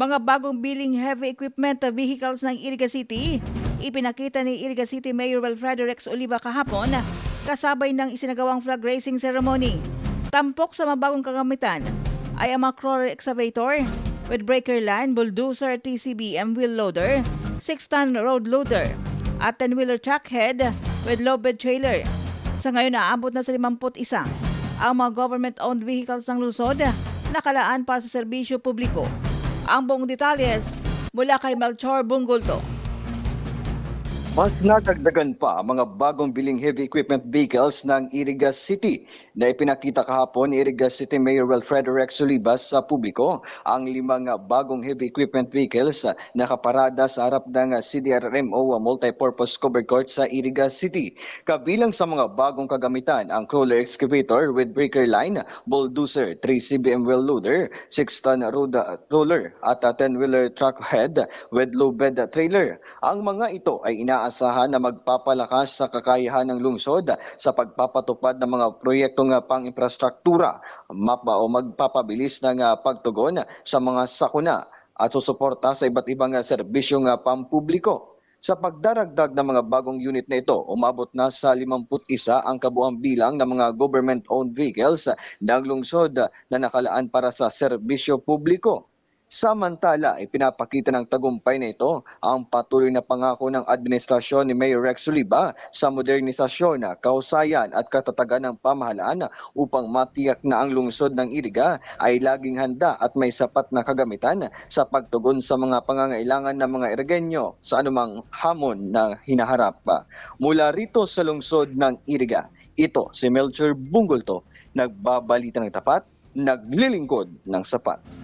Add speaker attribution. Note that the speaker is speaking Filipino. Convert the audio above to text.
Speaker 1: Mga bagong biling heavy equipment vehicles ng Iriga City, ipinakita ni Iriga City Mayor Wilfredo Rex Oliva kahapon kasabay ng isinagawang flag raising ceremony. Tampok sa mga bagong kagamitan ay ang mga excavator with breaker line, bulldozer, TCBM wheel loader, 6-ton road loader, at 10-wheeler truck head with low bed trailer. Sa ngayon, naabot na sa 51 ang mga government-owned vehicles ng Luzon nakalaan para sa serbisyo publiko. Ang buong detalles mula kay Melchor Bungulto.
Speaker 2: Mas nadagdagan pa mga bagong biling heavy equipment vehicles ng Iriga City na ipinakita kahapon ni Iriga City Mayor Wilfredo Rex Olivas sa publiko ang limang bagong heavy equipment vehicles na nakaparada sa harap ng CDRMO Multipurpose Covered Court sa Iriga City. Kabilang sa mga bagong kagamitan ang crawler excavator with breaker line, bulldozer, 3CBM wheel loader, 6-ton road roller at a 10-wheeler truck head with low bed trailer. Ang mga ito ay inaasahan na magpapalakas sa kakayahan ng lungsod sa pagpapatupad ng mga proyektong ah, pang-infrastruktura mapa o magpapabilis ng ah, pagtugon sa mga sakuna at susuporta sa iba't ibang ah, serbisyong pampubliko. Sa pagdaragdag ng mga bagong unit na ito, umabot na sa 51 ang kabuang bilang ng mga government-owned vehicles ng lungsod na nakalaan para sa serbisyo publiko. Samantala, ipinapakita ng tagumpay na ito ang patuloy na pangako ng administrasyon ni Mayor Rex Oliva sa modernisasyon, kausayan at katatagan ng pamahalaan upang matiyak na ang lungsod ng Iriga ay laging handa at may sapat na kagamitan sa pagtugon sa mga pangangailangan ng mga Irigenyo sa anumang hamon na hinaharap. Mula rito sa lungsod ng Iriga, ito si Melchor Bungulto, nagbabalita ng tapat, naglilingkod ng sapat.